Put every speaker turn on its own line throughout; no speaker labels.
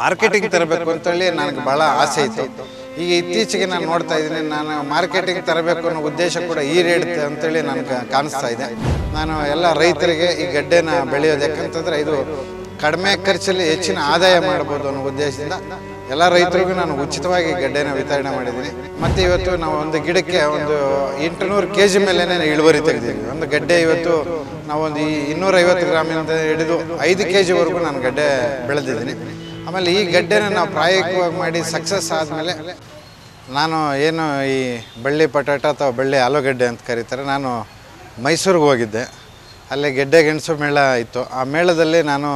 Marketing ತರಬೇಕು ಅಂತೇಳಿ ನನಗೆ ಭಾಳ ಆಸೆ ಇತ್ತು. ಈಗ ಇತ್ತೀಚೆಗೆ ನಾನು ನೋಡ್ತಾ ಇದ್ದೀನಿ ನಾನು ಮಾರ್ಕೆಟಿಂಗ್ ತರಬೇಕು ಅನ್ನೋ ಉದ್ದೇಶ ಕೂಡ ಈಡೇರುತ್ತೆ ಅಂತೇಳಿ ನನಗೆ ಕಾಣಿಸ್ತಾ ಇದೆ. ನಾನು ಎಲ್ಲ ರೈತರಿಗೆ ಈ ಗಡ್ಡೆನ ಬೆಳೆಯೋದು ಯಾಕಂತಂದ್ರೆ ಇದು ಕಡಿಮೆ ಖರ್ಚಲ್ಲಿ ಹೆಚ್ಚಿನ ಆದಾಯ ಮಾಡ್ಬೋದು ಅನ್ನೋ ಉದ್ದೇಶದಿಂದ ಎಲ್ಲ ರೈತರಿಗೂ ನಾನು ಉಚಿತವಾಗಿ ಗಡ್ಡೆನ ವಿತರಣೆ ಮಾಡಿದ್ದೀನಿ. ಮತ್ತು ಇವತ್ತು ನಾವು ಒಂದು ಗಿಡಕ್ಕೆ ಒಂದು ಎಂಟುನೂರು ಕೆ ಜಿ ಮೇಲೆ ಇಳುವರಿ ತೆಗೆದಿದ್ದೀವಿ. ಒಂದು ಗಡ್ಡೆ ಇವತ್ತು ನಾವೊಂದು ಈ ಇನ್ನೂರೈವತ್ತು ಗ್ರಾಮಿಂದ ಹಿಡಿದು ಐದು ಕೆ ಜಿವರೆಗೂ ನಾನು ಗಡ್ಡೆ ಬೆಳೆದಿದ್ದೀನಿ. ಆಮೇಲೆ ಈ ಗಡ್ಡೆನ ನಾವು ಪ್ರಾಯೋಗಿಕವಾಗಿ ಮಾಡಿ ಸಕ್ಸಸ್ ಆದಮೇಲೆ ನಾನು ಏನು ಈ ಬಳ್ಳಿ ಪಟಾಟ ಅಥವಾ ಬಳ್ಳಿ ಆಲೂಗಡ್ಡೆ ಅಂತ ಕರೀತಾರೆ, ನಾನು ಮೈಸೂರಿಗೆ ಹೋಗಿದ್ದೆ. ಅಲ್ಲಿ ಗೆಡ್ಡೆ ಗೆಣಸು ಮೇಳ ಇತ್ತು. ಆ ಮೇಳದಲ್ಲಿ ನಾನು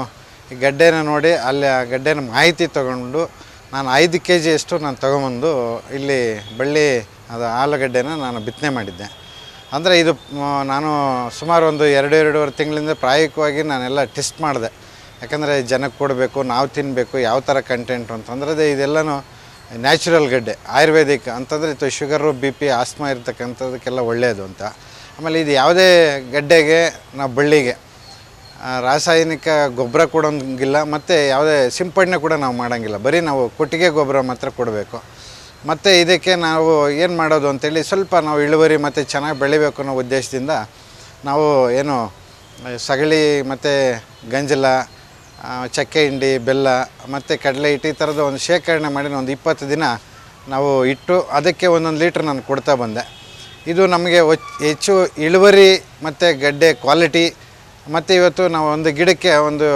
ಈ ಗಡ್ಡೆನ ನೋಡಿ ಅಲ್ಲಿ ಆ ಗಡ್ಡೆನ ಮಾಹಿತಿ ತಗೊಂಡು ನಾನು ಐದು ಕೆ ಜಿಯಷ್ಟು ನಾನು ತೊಗೊಂಬಂದು ಇಲ್ಲಿ ಬಳ್ಳಿ ಅದು ಆಲೂಗಡ್ಡೆನ ನಾನು ಬಿತ್ತನೆ ಮಾಡಿದ್ದೆ. ಅಂದರೆ ಇದು ನಾನು ಸುಮಾರು ಒಂದು ಎರಡು, ಎರಡೂವರೆ ತಿಂಗಳಿಂದ ಪ್ರಾಯೋಗಿಕವಾಗಿ ನಾನೆಲ್ಲ ಟೆಸ್ಟ್ ಮಾಡಿದೆ. ಯಾಕಂದರೆ ಜನಕ್ಕೆ ಕೊಡಬೇಕು, ನಾವು ತಿನ್ನಬೇಕು ಯಾವ ಥರ ಕಂಟೆಂಟು ಅಂತಂದ್ರೆ ಇದೆಲ್ಲನೂ ನ್ಯಾಚುರಲ್ ಗಡ್ಡೆ, ಆಯುರ್ವೇದಿಕ್. ಅಂತಂದರೆ ಇದು ಶುಗರು ಬಿ ಪಿ ಆಸ್ಮಾ ಇರ್ತಕ್ಕಂಥದಕ್ಕೆಲ್ಲ ಒಳ್ಳೆಯದು ಅಂತ. ಆಮೇಲೆ ಇದು ಯಾವುದೇ ಗಡ್ಡೆಗೆ, ನಾವು ಬಳ್ಳಿಗೆ ರಾಸಾಯನಿಕ ಗೊಬ್ಬರ ಕೊಡೋಂಗಿಲ್ಲ, ಮತ್ತು ಯಾವುದೇ ಸಿಂಪಡಣೆ ಕೂಡ ನಾವು ಮಾಡೋಂಗಿಲ್ಲ. ಬರೀ ನಾವು ಕೊಟ್ಟಿಗೆ ಗೊಬ್ಬರ ಮಾತ್ರ ಕೊಡಬೇಕು. ಮತ್ತು ಇದಕ್ಕೆ ನಾವು ಏನು ಮಾಡೋದು ಅಂತೇಳಿ ಸ್ವಲ್ಪ ನಾವು ಇಳುವರಿ ಮತ್ತು ಚೆನ್ನಾಗಿ ಬೆಳಿಬೇಕು ಅನ್ನೋ ಉದ್ದೇಶದಿಂದ ನಾವು ಏನು ಸಗಳಿ ಮತ್ತು ಗಂಜಲ ಚಕ್ಕೆ ಹಿಂಡಿ, ಬೆಲ್ಲ, ಮತ್ತು ಕಡಲೆ ಹಿಟ್ಟು ಈ ಥರದ ಒಂದು ಶೇಖರಣೆ ಮಾಡಿ ಒಂದು ಇಪ್ಪತ್ತು ದಿನ ನಾವು ಇಟ್ಟು ಅದಕ್ಕೆ ಒಂದೊಂದು ಲೀಟ್ರ್ ನಾನು ಕೊಡ್ತಾ ಬಂದೆ. ಇದು ನಮಗೆ ಹೆಚ್ಚು ಇಳುವರಿ ಮತ್ತು ಗಡ್ಡೆ ಕ್ವಾಲಿಟಿ ಮತ್ತು ಇವತ್ತು ನಾವು ಒಂದು ಗಿಡಕ್ಕೆ ಒಂದು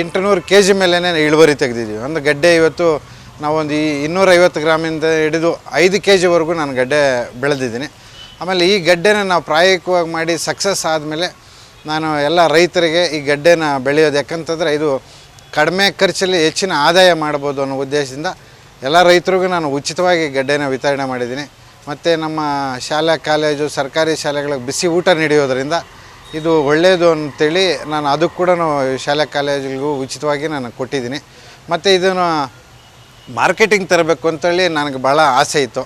ಎಂಟುನೂರು ಕೆ ಜಿ ಮೇಲೇ ಇಳುವರಿ ತೆಗೆದಿದ್ದೀವಿ. ಒಂದು ಗಡ್ಡೆ ಇವತ್ತು ನಾವೊಂದು ಈ ಇನ್ನೂರೈವತ್ತು ಗ್ರಾಮಿಂದ ಹಿಡಿದು ಐದು ಕೆ ಜಿವರೆಗೂ ನಾನು ಗಡ್ಡೆ ಬೆಳೆದಿದ್ದೀನಿ. ಆಮೇಲೆ ಈ ಗಡ್ಡೆನ ನಾವು ಪ್ರಾಯೋಗಿಕವಾಗಿ ಮಾಡಿ ಸಕ್ಸಸ್ ಆದಮೇಲೆ ನಾನು ಎಲ್ಲ ರೈತರಿಗೆ ಈ ಗಡ್ಡೆನ ಬೆಳೆಯೋದು. ಯಾಕಂತಂದರೆ ಇದು ಕಡಿಮೆ ಖರ್ಚಲ್ಲಿ ಹೆಚ್ಚಿನ ಆದಾಯ ಮಾಡ್ಬೋದು ಅನ್ನೋ ಉದ್ದೇಶದಿಂದ ಎಲ್ಲ ರೈತರಿಗೂ ನಾನು ಉಚಿತವಾಗಿ ಗಡ್ಡೆನ ವಿತರಣೆ ಮಾಡಿದ್ದೀನಿ. ಮತ್ತು ನಮ್ಮ ಶಾಲಾ, ಕಾಲೇಜು, ಸರ್ಕಾರಿ ಶಾಲೆಗಳಿಗೆ ಬಿಸಿ ಊಟ ನೀಡಿಯೋದ್ರಿಂದ ಇದು ಒಳ್ಳೆಯದು ಅಂತೇಳಿ ನಾನು ಅದಕ್ಕೆ ಕೂಡ ಶಾಲಾ, ಕಾಲೇಜುಗಳಿಗೂ ಉಚಿತವಾಗಿ ನಾನು ಕೊಟ್ಟಿದ್ದೀನಿ. ಮತ್ತು ಇದನ್ನು ಮಾರ್ಕೆಟಿಂಗ್ ತರಬೇಕು ಅಂತೇಳಿ ನನಗೆ ಭಾಳ ಆಸೆ ಇತ್ತು.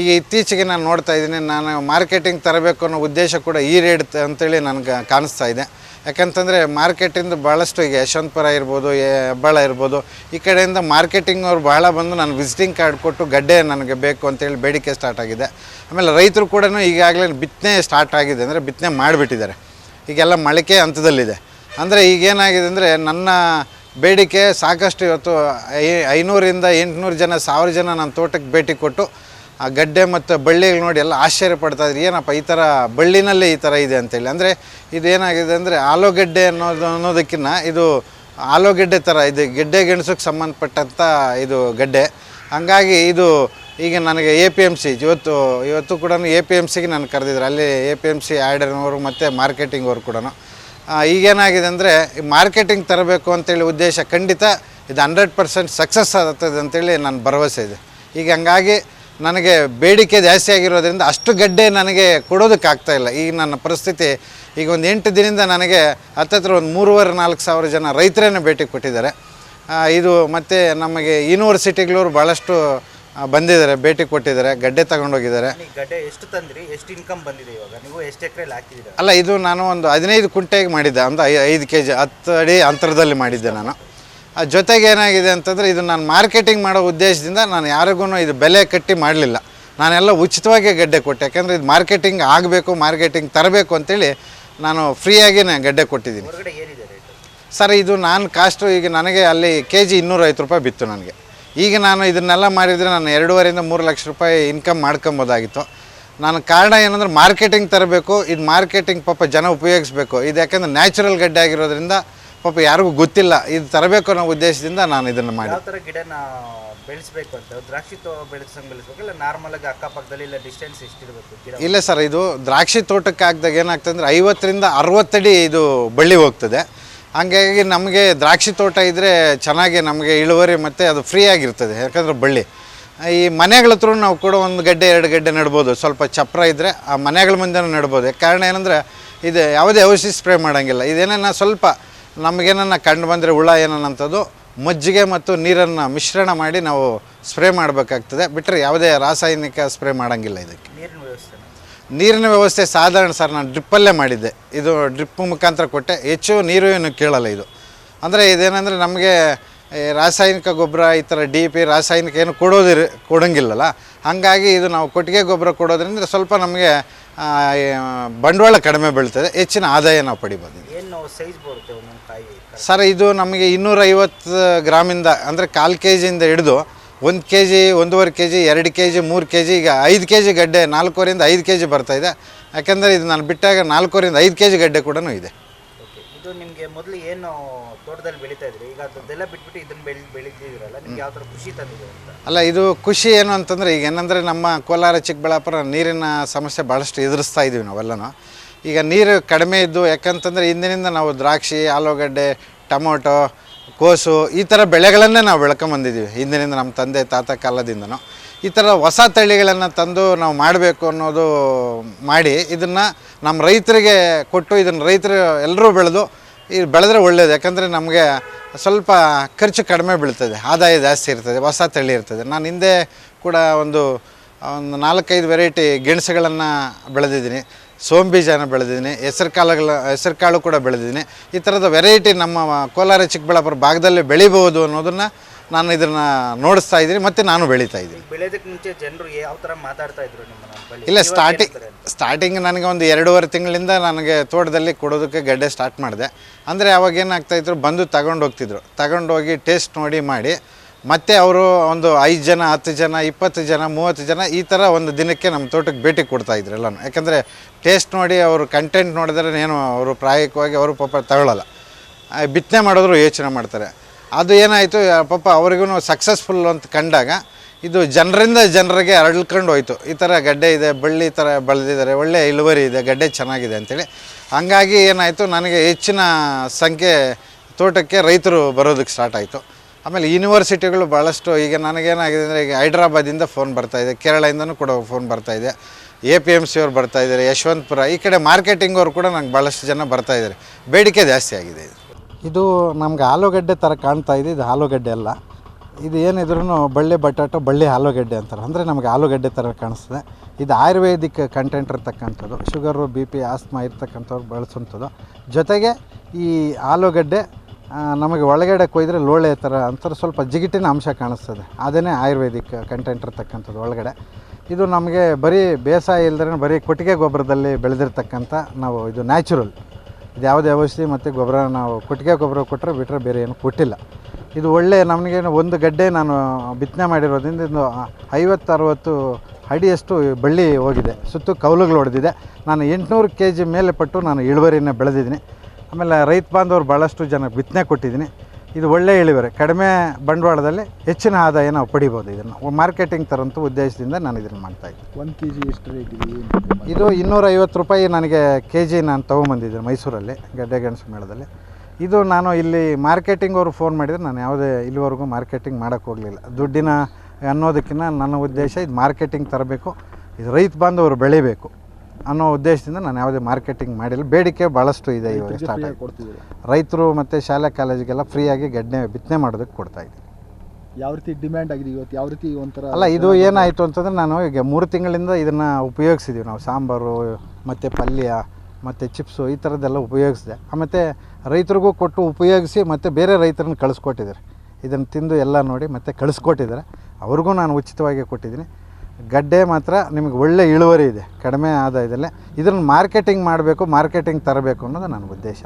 ಈಗ ಇತ್ತೀಚೆಗೆ ನಾನು ನೋಡ್ತಾ ಇದ್ದೀನಿ, ನಾನು ಮಾರ್ಕೆಟಿಂಗ್ ತರಬೇಕು ಅನ್ನೋ ಉದ್ದೇಶ ಕೂಡ ಈ ರೇಟ್ ಅಂತೇಳಿ ನನಗೆ ಕಾಣಿಸ್ತಾ ಇದೆ. ಯಾಕಂತಂದರೆ ಮಾರ್ಕೆಟಿಂದ ಭಾಳಷ್ಟು ಈಗ ಯಶವಂತಪುರ ಇರ್ಬೋದು ಹೆಬ್ಬಾಳ ಇರ್ಬೋದು, ಈ ಕಡೆಯಿಂದ ಮಾರ್ಕೆಟಿಂಗ್ ಅವ್ರು ಭಾಳ ಬಂದು ನಾನು ವಿಸಿಟಿಂಗ್ ಕಾರ್ಡ್ ಕೊಟ್ಟು ಗಡ್ಡೆ ನನಗೆ ಬೇಕು ಅಂತೇಳಿ ಬೇಡಿಕೆ ಸ್ಟಾರ್ಟ್ ಆಗಿದೆ. ಆಮೇಲೆ ರೈತರು ಕೂಡ ಈಗಾಗಲೇ ಬಿತ್ತನೆ ಸ್ಟಾರ್ಟ್ ಆಗಿದೆ ಅಂದರೆ ಬಿತ್ತನೆ ಮಾಡಿಬಿಟ್ಟಿದ್ದಾರೆ. ಈಗೆಲ್ಲ ಮಳಕೆ ಹಂತದಲ್ಲಿದೆ. ಅಂದರೆ ಈಗೇನಾಗಿದೆ ಅಂದರೆ ನನ್ನ ಬೇಡಿಕೆ ಸಾಕಷ್ಟು ಇವತ್ತು ಐ- ಐನೂರಿಂದ ಎಂಟುನೂರು ಜನ, ಸಾವಿರ ಜನ ನನ್ನ ತೋಟಕ್ಕೆ ಭೇಟಿ ಕೊಟ್ಟು ಆ ಗಡ್ಡೆ ಮತ್ತು ಬಳ್ಳಿಗಳು ನೋಡಿ ಎಲ್ಲ ಆಶ್ಚರ್ಯ ಪಡ್ತಾ ಇದ್ರು. ಏನಪ್ಪ, ಈ ಥರ ಬಳ್ಳಿನಲ್ಲೇ ಈ ಥರ ಇದೆ ಅಂತೇಳಿ. ಅಂದರೆ ಇದು ಏನಾಗಿದೆ ಅಂದರೆ ಆಲೂಗಡ್ಡೆ ಅನ್ನೋದು ಅನ್ನೋದಕ್ಕಿಂತ ಇದು ಆಲೂಗೆಡ್ಡೆ ಥರ ಇದು ಗೆಡ್ಡೆ ಗೆಣಸಕ್ಕೆ ಸಂಬಂಧಪಟ್ಟಂಥ ಇದು ಗಡ್ಡೆ. ಹಂಗಾಗಿ ಇದು ಈಗ ನನಗೆ ಎ ಪಿ ಎಂ ಸಿ, ಇವತ್ತು ಇವತ್ತು ಕೂಡ ಎ ಪಿ ಎಂ ಸಿಗೆ ನಾನು ಕರೆದಿದ್ರು. ಅಲ್ಲಿ ಎ ಪಿ ಎಂ ಸಿ ಆ್ಯಡರ್ನವರು ಮತ್ತು ಮಾರ್ಕೆಟಿಂಗ್ ಅವರು ಕೂಡ ಈಗೇನಾಗಿದೆ ಅಂದರೆ ಮಾರ್ಕೆಟಿಂಗ್ ತರಬೇಕು ಅಂತೇಳಿ ಉದ್ದೇಶ ಖಂಡಿತ ಇದು ಹಂಡ್ರೆಡ್ ಪರ್ಸೆಂಟ್ ಸಕ್ಸಸ್ ಆಗ್ತದೆ ಅಂತೇಳಿ ನನ್ನ ಭರವಸೆ ಇದೆ. ಈಗ ಹಂಗಾಗಿ ನನಗೆ ಬೇಡಿಕೆ ಜಾಸ್ತಿ ಆಗಿರೋದ್ರಿಂದ ಅಷ್ಟು ಗಡ್ಡೆ ನನಗೆ ಕೊಡೋದಕ್ಕಾಗ್ತಾ ಇಲ್ಲ. ಈಗ ನನ್ನ ಪರಿಸ್ಥಿತಿ ಈಗ ಒಂದು ಎಂಟು ದಿನದಿಂದ ನನಗೆ ಹತ್ತತ್ರ ಒಂದು ಮೂರುವರೆ ನಾಲ್ಕು ಸಾವಿರ ಜನ ರೈತರನ್ನೇ ಭೇಟಿ ಕೊಟ್ಟಿದ್ದಾರೆ. ಇದು ಮತ್ತು ನಮಗೆ ಯೂನಿವರ್ಸಿಟಿಗಳವರು ಭಾಳಷ್ಟು ಬಂದಿದ್ದಾರೆ ಭೇಟಿ ಕೊಟ್ಟಿದ್ದಾರೆ ಗಡ್ಡೆ ತಗೊಂಡೋಗಿದ್ದಾರೆ.
ಗಡ್ಡೆ ಎಷ್ಟು ತಂದ್ರಿ? ಎಷ್ಟು ಇನ್ಕಮ್ ಬಂದಿದೆ ಇವಾಗ? ನೀವು ಎಷ್ಟು ಎಕರೆಯಲ್ಲಿ ಹಾಕಿದ್ದೀರಾ?
ಅಲ್ಲ ಇದು ನಾನು ಒಂದು ಹದಿನೈದು ಕುಂಟೆಗೆ ಮಾಡಿದ್ದೆ ಒಂದು ಐದು ಕೆ ಜಿ ಹತ್ತು ಅಡಿ ಅಂತರದಲ್ಲಿ ಮಾಡಿದ್ದೆ ನಾನು. ಜೊತೆಗೆ ಏನಾಗಿದೆ ಅಂತಂದರೆ ಇದು ನಾನು ಮಾರ್ಕೆಟಿಂಗ್ ಮಾಡೋ ಉದ್ದೇಶದಿಂದ ನಾನು ಯಾರಿಗೂ ಇದು ಬೆಲೆ ಕಟ್ಟಿ ಮಾಡಲಿಲ್ಲ. ನಾನೆಲ್ಲ ಉಚಿತವಾಗಿ ಗಡ್ಡೆ ಕೊಟ್ಟೆ. ಯಾಕೆಂದರೆ ಇದು ಮಾರ್ಕೆಟಿಂಗ್ ಆಗಬೇಕು ಮಾರ್ಕೆಟಿಂಗ್ ತರಬೇಕು ಅಂತೇಳಿ ನಾನು ಫ್ರೀಯಾಗಿಯೇ ಗಡ್ಡೆ ಕೊಟ್ಟಿದ್ದೀನಿ. ಸರ್ ಇದು ನಾನು ಕಾಸ್ಟು ಈಗ ನನಗೆ ಅಲ್ಲಿ ಕೆ ಜಿ ಇನ್ನೂರೈವತ್ತು ರೂಪಾಯಿ ಬಿತ್ತು ನನಗೆ. ಈಗ ನಾನು ಇದನ್ನೆಲ್ಲ ಮಾಡಿದರೆ ನಾನು ಎರಡೂವರೆಯಿಂದ ಮೂರು ಲಕ್ಷ ರೂಪಾಯಿ ಇನ್ಕಮ್ ಮಾಡ್ಕೊಬೋದಾಗಿತ್ತು. ನಾನು ಕಾರಣ ಏನಂದ್ರೆ ಮಾರ್ಕೆಟಿಂಗ್ ತರಬೇಕು ಇದು ಮಾರ್ಕೆಟಿಂಗ್ ಪಾಪ ಜನ ಉಪಯೋಗಿಸ್ಬೇಕು. ಇದು ಯಾಕೆಂದ್ರೆ ನ್ಯಾಚುರಲ್ ಗಡ್ಡೆ ಆಗಿರೋದ್ರಿಂದ ಪಾಪ ಯಾರಿಗೂ ಗೊತ್ತಿಲ್ಲ. ಇದು ತರಬೇಕು ಅನ್ನೋ ಉದ್ದೇಶದಿಂದ ನಾನು ಇದನ್ನು ಮಾಡಿ
ಯಾವ ಥರ ಗಿಡನ ಬೆಳೆಸಬೇಕು ಅಂತ? ದ್ರಾಕ್ಷಿ ತೋ ಬೆಳೆಸಂಗೆ ಬೆಳೆಸ್ಬೇಕು ಇಲ್ಲ ನಾರ್ಮಲ್ ಆಗಿ ಅಕ್ಕಪಕ್ಕದಲ್ಲಿ ಇಲ್ಲ ಡಿಸ್ಟೆನ್ಸ್ ಎಷ್ಟಿರಬೇಕು ಗಿಡ?
ಇಲ್ಲ ಸರ್ ಇದು ದ್ರಾಕ್ಷಿ ತೋಟಕ್ಕೆ ಹಾಕಿದಾಗ ಏನಾಗ್ತದೆ ಅಂದರೆ ಐವತ್ತರಿಂದ ಅರವತ್ತಡಿ ಇದು ಬಳ್ಳಿ ಹೋಗ್ತದೆ. ಹಂಗಾಗಿ ನಮಗೆ ದ್ರಾಕ್ಷಿ ತೋಟ ಇದ್ದರೆ ಚೆನ್ನಾಗಿ ನಮಗೆ ಇಳುವರಿ ಮತ್ತು ಅದು ಫ್ರೀ ಆಗಿರ್ತದೆ ಯಾಕಂದರೆ ಬಳ್ಳಿ. ಈ ಮನೆಗಳ ಹತ್ರ ನಾವು ಕೂಡ ಒಂದು ಗಡ್ಡೆ ಎರಡು ಗಡ್ಡೆ ನೆಡ್ಬೋದು. ಸ್ವಲ್ಪ ಚಪ್ರ ಇದ್ದರೆ ಆ ಮನೆಗಳ ಮುಂದೆ ನೆಡ್ಬೋದು. ಕಾರಣ ಏನಂದರೆ ಇದು ಯಾವುದೇ ಔಷಧಿ ಸ್ಪ್ರೇ ಮಾಡೋಂಗಿಲ್ಲ. ಇದೇನ ಸ್ವಲ್ಪ ನಮಗೇನನ್ನ ಕಂಡು ಬಂದರೆ ಹುಳ ಏನನ್ನಂಥದ್ದು ಮಜ್ಜಿಗೆ ಮತ್ತು ನೀರನ್ನು ಮಿಶ್ರಣ ಮಾಡಿ ನಾವು ಸ್ಪ್ರೇ ಮಾಡಬೇಕಾಗ್ತದೆ. ಬಿಟ್ಟರೆ ಯಾವುದೇ ರಾಸಾಯನಿಕ ಸ್ಪ್ರೇ ಮಾಡೋಂಗಿಲ್ಲ ಇದಕ್ಕೆ.
ನೀರಿನ ವ್ಯವಸ್ಥೆ.
ನೀರಿನ ವ್ಯವಸ್ಥೆ ಸಾಧಾರಣ ಸರ್ ನಾನು ಡ್ರಿಪ್ಪಲ್ಲೇ ಮಾಡಿದ್ದೆ. ಇದು ಡ್ರಿಪ್ ಮುಖಾಂತರ ಕೊಟ್ಟೆ. ಹೆಚ್ಚು ನೀರು ಏನು ಕೇಳಲ್ಲ ಇದು. ಅಂದರೆ ಇದೇನೆಂದರೆ ನಮಗೆ ಈ ರಾಸಾಯನಿಕ ಗೊಬ್ಬರ ಈ ಥರ ಡಿ ಪಿ ರಾಸಾಯನಿಕ ಏನು ಕೊಡೋದಿರ ಕೊಡೋಂಗಿಲ್ಲಲ್ಲ. ಹಾಗಾಗಿ ಇದು ನಾವು ಕೊಟ್ಟಿಗೆ ಗೊಬ್ಬರ ಕೊಡೋದ್ರಿಂದ ಸ್ವಲ್ಪ ನಮಗೆ ಬಂಡವಾಳ ಕಡಿಮೆ ಬೀಳ್ತದೆ. ಹೆಚ್ಚಿನ ಆದಾಯ ನಾವು ಪಡಿಬೋದು.
ಸೈಜ್ ಬರುತ್ತೆ ಒಂದೊಂದು ಕಾಯಿ
ಸರ್ ಇದು ನಮಗೆ ಇನ್ನೂರೈವತ್ತು ಗ್ರಾಮಿಂದ ಅಂದರೆ ಕಾಲು ಕೆ ಜಿಯಿಂದ ಹಿಡಿದು ಒಂದು ಕೆ ಜಿ ಒಂದೂವರೆ ಕೆ ಜಿ ಎರಡು ಕೆ ಜಿ ಮೂರು ಕೆ ಜಿ ಈಗ ಐದು ಕೆ ಜಿ ಗಡ್ಡೆ ನಾಲ್ಕೂವರೆಯಿಂದ ಐದು ಕೆ ಜಿ ಇದೆ. ಯಾಕೆಂದರೆ ಇದು ನಾನು ಬಿಟ್ಟಾಗ ನಾಲ್ಕೂವರೆಯಿಂದ ಐದು ಕೆ ಜಿ ಗಡ್ಡೆ ಕೂಡ ಇದೆ.
ಓಕೆ ಇದು ನಿಮಗೆ ಮೊದಲು ಏನು ತೋಟದಲ್ಲಿ ಬೆಳೀತಾ ಇದ್ರಿ? ಈಗ ಅದೆಲ್ಲ ಬಿಟ್ಬಿಟ್ಟು ಇದನ್ನ ಬೆಳೆ ಬೆಳೀತಿದ್ರಲ್ಲ ನಿಮ್ಗೆ ಯಾವ ಥರ ಖುಷಿ ತಂದಿದೆ ಅಂತ?
ಅಲ್ಲ ಇದು ಖುಷಿ ಏನು ಅಂತಂದರೆ ಈಗ ಏನಂದರೆ ನಮ್ಮ ಕೋಲಾರ ಚಿಕ್ಕಬಳ್ಳಾಪುರ ನೀರಿನ ಸಮಸ್ಯೆ ಭಾಳಷ್ಟು ಎದುರಿಸ್ತಾ ಇದ್ದೀವಿ ನಾವೆಲ್ಲನೂ. ಈಗ ನೀರು ಕಡಿಮೆ ಇದ್ದು ಯಾಕಂತಂದರೆ ಹಿಂದಿನಿಂದ ನಾವು ದ್ರಾಕ್ಷಿ, ಆಲೂಗಡ್ಡೆ, ಟೊಮೊಟೊ, ಕೋಸು ಈ ಥರ ಬೆಳೆಗಳನ್ನೇ ನಾವು ಬೆಳ್ಕೊಂಬಂದಿದ್ದೀವಿ ಹಿಂದಿನಿಂದ ನಮ್ಮ ತಂದೆ, ತಾತ ಕಾಲದಿಂದನೂ. ಈ ಥರ ಹೊಸ ತಳಿಗಳನ್ನು ತಂದು ನಾವು ಮಾಡಬೇಕು ಅನ್ನೋದು ಮಾಡಿ ಇದನ್ನು ನಮ್ಮ ರೈತರಿಗೆ ಕೊಟ್ಟು ಇದನ್ನು ರೈತರು ಎಲ್ಲರೂ ಬೆಳೆದು ಇದು ಬೆಳೆದ್ರೆ ಒಳ್ಳೆಯದು ಯಾಕಂದರೆ ನಮಗೆ ಸ್ವಲ್ಪ ಖರ್ಚು ಕಡಿಮೆ ಬೀಳ್ತದೆ, ಆದಾಯ ಜಾಸ್ತಿ ಇರ್ತದೆ, ಹೊಸ ತಳಿ ಇರ್ತದೆ. ನಾನು ಹಿಂದೆ ಕೂಡ ಒಂದು ಒಂದು ನಾಲ್ಕೈದು ವೆರೈಟಿ ಗೆಣಸುಗಳನ್ನು ಬೆಳೆದಿದ್ದೀನಿ. ಸೋಂಬ್ ಬೀಜನ ಬೆಳೆದಿದ್ದೀನಿ. ಹೆಸರು ಕಾಳುಗಳ ಹೆಸರು ಕಾಳು ಕೂಡ ಬೆಳೆದಿದ್ದೀನಿ. ಈ ಥರದ ವೆರೈಟಿ ನಮ್ಮ ಕೋಲಾರ ಚಿಕ್ಕಬಳ್ಳಾಪುರ ಭಾಗದಲ್ಲಿ ಬೆಳಿಬೋದು ಅನ್ನೋದನ್ನು ನಾನು ಇದನ್ನು ನೋಡಿಸ್ತಾ ಇದ್ದೀನಿ ಮತ್ತು ನಾನು ಬೆಳೀತಾ ಇದ್ದೀನಿ.
ಬೆಳೆಯೋದಕ್ಕೆ ಮುಂಚೆ ಜನರು ಯಾವ ಥರ ಮಾತಾಡ್ತಾ ಇದ್ರು ನಿಮ್ಮನ್ನ
ಇಲ್ಲ ಸ್ಟಾರ್ಟಿಂಗ್ ಸ್ಟಾರ್ಟಿಂಗ್ ನನಗೆ ಒಂದು ಎರಡೂವರೆ ತಿಂಗಳಿಂದ ನನಗೆ ತೋಟದಲ್ಲಿ ಕೊಡೋದಕ್ಕೆ ಗಡ್ಡೆ ಸ್ಟಾರ್ಟ್ ಮಾಡಿದೆ. ಅಂದರೆ ಅವಾಗ ಏನಾಗ್ತಾಯಿದ್ರು ಬಂದು ತಗೊಂಡು ಹೋಗ್ತಿದ್ರು ತಗೊಂಡೋಗಿ ಟೇಸ್ಟ್ ನೋಡಿ ಮಾಡಿ. ಮತ್ತೆ ಅವರು ಒಂದು ಐದು ಜನ, ಹತ್ತು ಜನ, ಇಪ್ಪತ್ತು ಜನ, ಮೂವತ್ತು ಜನ ಈ ಥರ ಒಂದು ದಿನಕ್ಕೆ ನಮ್ಮ ತೋಟಕ್ಕೆ ಭೇಟಿ ಕೊಡ್ತಾ ಇದ್ರು ಎಲ್ಲನೂ. ಯಾಕಂದರೆ ಟೇಸ್ಟ್ ನೋಡಿ ಅವರು ಕಂಟೆಂಟ್ ನೋಡಿದ್ರೆ ಏನು ಅವರು ಪ್ರಾಯಕವಾಗಿ ಅವರು ಪಾಪ ತಗೊಳ್ಳಲ್ಲ ಬಿತ್ತನೆ ಮಾಡಿದ್ರು ಯೋಚನೆ ಮಾಡ್ತಾರೆ. ಅದು ಏನಾಯಿತು ಪಾಪ ಅವ್ರಿಗೂ ಸಕ್ಸಸ್ಫುಲ್ ಅಂತ ಕಂಡಾಗ ಇದು ಜನರಿಂದ ಜನರಿಗೆ ಅರಳ್ಕೊಂಡು ಹೋಯ್ತು. ಈ ಥರ ಗಡ್ಡೆ ಇದೆ, ಬಳ್ಳಿ ಥರ ಬೆಳೆದಿದ್ದಾರೆ, ಒಳ್ಳೆ ಇಳುವರಿ ಇದೆ, ಗಡ್ಡೆ ಚೆನ್ನಾಗಿದೆ ಅಂತೇಳಿ. ಹಂಗಾಗಿ ಏನಾಯಿತು, ನನಗೆ ಹೆಚ್ಚಿನ ಸಂಖ್ಯೆ ತೋಟಕ್ಕೆ ರೈತರು ಬರೋದಕ್ಕೆ ಸ್ಟಾರ್ಟ್ ಆಯಿತು. ಆಮೇಲೆ ಯೂನಿವರ್ಸಿಟಿಗಳು ಭಾಳಷ್ಟು ಈಗ ನನಗೇನಾಗಿದೆ ಅಂದರೆ ಈಗ ಹೈದ್ರಾಬಾದಿಂದ ಫೋನ್ ಬರ್ತಾಯಿದೆ ಕೇರಳದಿಂದನೂ ಕೂಡ ಫೋನ್ ಬರ್ತಾಯಿದೆ ಎ ಪಿ ಎಂ ಸಿ ಅವ್ರು ಬರ್ತಾಯಿದ್ದಾರೆ ಯಶವಂತಪುರ, ಈ ಕಡೆ ಮಾರ್ಕೆಟಿಂಗ್ ಅವ್ರು ಕೂಡ ನಂಗೆ ಭಾಳಷ್ಟು ಜನ ಬರ್ತಾಯಿದ್ದಾರೆ ಬೇಡಿಕೆ ಜಾಸ್ತಿ ಆಗಿದೆ ಇದು. ಇದು ನಮ್ಗೆ ಆಲೂಗಡ್ಡೆ ಥರ ಕಾಣ್ತಾ ಇದೆ, ಇದು ಆಲೂಗಡ್ಡೆ ಅಲ್ಲ. ಇದು ಏನಿದ್ರೂ ಬಳ್ಳಿ ಬಟಾಟೊ, ಬಳ್ಳಿ ಆಲೂಗಡ್ಡೆ ಅಂತಾರೆ. ಅಂದರೆ ನಮಗೆ ಆಲೂಗಡ್ಡೆ ಥರ ಕಾಣಿಸ್ತದೆ. ಇದು ಆಯುರ್ವೇದಿಕ್ ಕಂಟೆಂಟ್ ಇರ್ತಕ್ಕಂಥದ್ದು. ಶುಗರು ಬಿ ಪಿ ಆಸ್ಮಾ ಇರ್ತಕ್ಕಂಥವ್ರು ಬಳಸುವಂಥದ್ದು. ಜೊತೆಗೆ ಈ ಆಲೂಗಡ್ಡೆ ನಮಗೆ ಒಳಗಡೆ ಕೊಯ್ದರೆ ಲೋಳೆ ಥರ ಅಂತಾರೆ ಸ್ವಲ್ಪ ಜಿಗಿಟಿನ ಅಂಶ ಕಾಣಿಸ್ತದೆ. ಅದೇ ಆಯುರ್ವೇದಿಕ್ ಕಂಟೆಂಟ್ ಇರತಕ್ಕಂಥದ್ದು ಒಳಗಡೆ. ಇದು ನಮಗೆ ಬರೀ ಬೇಸಾಯ ಇಲ್ಲದ್ರೆ ಬರೀ ಕೊಟ್ಟಿಗೆ ಗೊಬ್ಬರದಲ್ಲಿ ಬೆಳೆದಿರ್ತಕ್ಕಂಥ ನಾವು ಇದು ನ್ಯಾಚುರಲ್ ಇದು ಯಾವುದೇ ಔಷಧಿ ಮತ್ತು ಗೊಬ್ಬರ ನಾವು ಕೊಟ್ಟಿಗೆ ಗೊಬ್ಬರ ಕೊಟ್ಟರೆ ಬಿಟ್ಟರೆ ಬೇರೆ ಏನು ಕೊಟ್ಟಿಲ್ಲ. ಇದು ಒಳ್ಳೆ ನಮಗೇನು ಒಂದು ಗಡ್ಡೆ ನಾನು ಬಿತ್ತನೆ ಮಾಡಿರೋದ್ರಿಂದ ಇದು ಐವತ್ತು ಅರುವತ್ತು ಅಡಿಯಷ್ಟು ಬಳ್ಳಿ ಹೋಗಿದೆ. ಸುತ್ತು ಕೌಲುಗಳು ಹೊಡೆದಿದೆ ನಾನು ಎಂಟುನೂರು ಕೆ ಜಿ ಮೇಲೆ ಪಟ್ಟು ನಾನು ಇಳುವರಿನ ಬೆಳೆದಿದ್ದೀನಿ. ಆಮೇಲೆ ರೈತ ಬಾಂಧವರು ಭಾಳಷ್ಟು ಜನ ಬಿತ್ತನೆ ಕೊಟ್ಟಿದ್ದೀನಿ. ಇದು ಒಳ್ಳೆ ಇಳುವರಿ. ಕಡಿಮೆ ಬಂಡವಾಳದಲ್ಲಿ ಹೆಚ್ಚಿನ ಆದಾಯ ನಾವು ಪಡಿಬೋದು ಇದನ್ನು. ಮಾರ್ಕೆಟಿಂಗ್ ತರಂತ ಉದ್ದೇಶದಿಂದ ನಾನು ಇದನ್ನು ಮಾಡ್ತಾಯಿದ್ದೆ
ಒಂದು ಕೆ ಜಿ ಎಷ್ಟು ರೇಟ್ ಇದು?
ಇನ್ನೂರೈವತ್ತು ರೂಪಾಯಿ ನನಗೆ ಕೆ ಜಿ ನಾನು ತೊಗೊಂಬಂದಿದ್ದೀನಿ ಮೈಸೂರಲ್ಲಿ ಗಡ್ಡೆ ಗೆಣಸು ಮೇಳದಲ್ಲಿ. ಇದು ನಾನು ಇಲ್ಲಿ ಮಾರ್ಕೆಟಿಂಗ್ ಅವರು ಫೋನ್ ಮಾಡಿದರೆ ನಾನು ಯಾವುದೇ ಇಲ್ಲಿವರೆಗೂ ಮಾರ್ಕೆಟಿಂಗ್ ಮಾಡೋಕ್ಕೆ ಹೋಗಲಿಲ್ಲ. ದುಡ್ಡಿನ ಅನ್ನೋದಕ್ಕಿಂತ ನನ್ನ ಉದ್ದೇಶ ಇದು ಮಾರ್ಕೆಟಿಂಗ್ ತರಬೇಕು ಇದು ರೈತ ಬಾಂಧವರು ಬೆಳಿಬೇಕು. ಅನ್ನೋ ಉದ್ದೇಶದಿಂದ ನಾನು ಯಾವುದೇ ಮಾರ್ಕೆಟಿಂಗ್ ಮಾಡಿಲ್ಲ. ಬೇಡಿಕೆ ಭಾಳಷ್ಟು ಇದೆ ಇವಾಗ ಸ್ಟಾರ್ಟ್ ಆಗಿ ರೈತರು ಮತ್ತು ಶಾಲೆ ಕಾಲೇಜಿಗೆಲ್ಲ ಫ್ರೀಯಾಗಿ ಗಡ್ಡೆ ಬಿತ್ತನೆ ಮಾಡೋದಕ್ಕೆ ಕೊಡ್ತಾ ಇದ್ದೀನಿ.
ಯಾವ ರೀತಿ ಡಿಮ್ಯಾಂಡ್ ಆಗಿದೆ ಇವತ್ತು? ಯಾವ ರೀತಿ ಒಂಥರ
ಅಲ್ಲ ಇದು ಏನಾಯಿತು ಅಂತಂದರೆ ನಾನು ಈಗ ಮೂರು ತಿಂಗಳಿಂದ ಇದನ್ನು ಉಪಯೋಗಿಸಿದ್ದೀವಿ ನಾವು. ಸಾಂಬಾರು ಮತ್ತು ಪಲ್ಯ ಮತ್ತು ಚಿಪ್ಸು ಈ ಥರದ್ದೆಲ್ಲ ಉಪಯೋಗಿಸಿದೆ. ಮತ್ತು ರೈತರಿಗೂ ಕೊಟ್ಟು ಉಪಯೋಗಿಸಿ ಮತ್ತು ಬೇರೆ ರೈತರನ್ನ ಕಳಿಸ್ಕೊಟ್ಟಿದ್ದಾರೆ. ಇದನ್ನು ತಿಂದು ಎಲ್ಲ ನೋಡಿ ಮತ್ತೆ ಕಳಿಸ್ಕೊಟ್ಟಿದ್ದಾರೆ. ಅವ್ರಿಗೂ ನಾನು ಉಚಿತವಾಗಿ ಕೊಟ್ಟಿದ್ದೀನಿ. ಗಡ್ಡೆ ಮಾತ್ರ ನಿಮಗೆ ಒಳ್ಳೆ ಇಳುವರಿ ಇದೆ, ಕಡಿಮೆ ಆದಾಯದಲ್ಲೇ. ಇದನ್ನು ಮಾರ್ಕೆಟಿಂಗ್ ಮಾಡಬೇಕು ಮಾರ್ಕೆಟಿಂಗ್ ತರಬೇಕು ಅನ್ನೋದು ನನ್ನ ಉದ್ದೇಶ.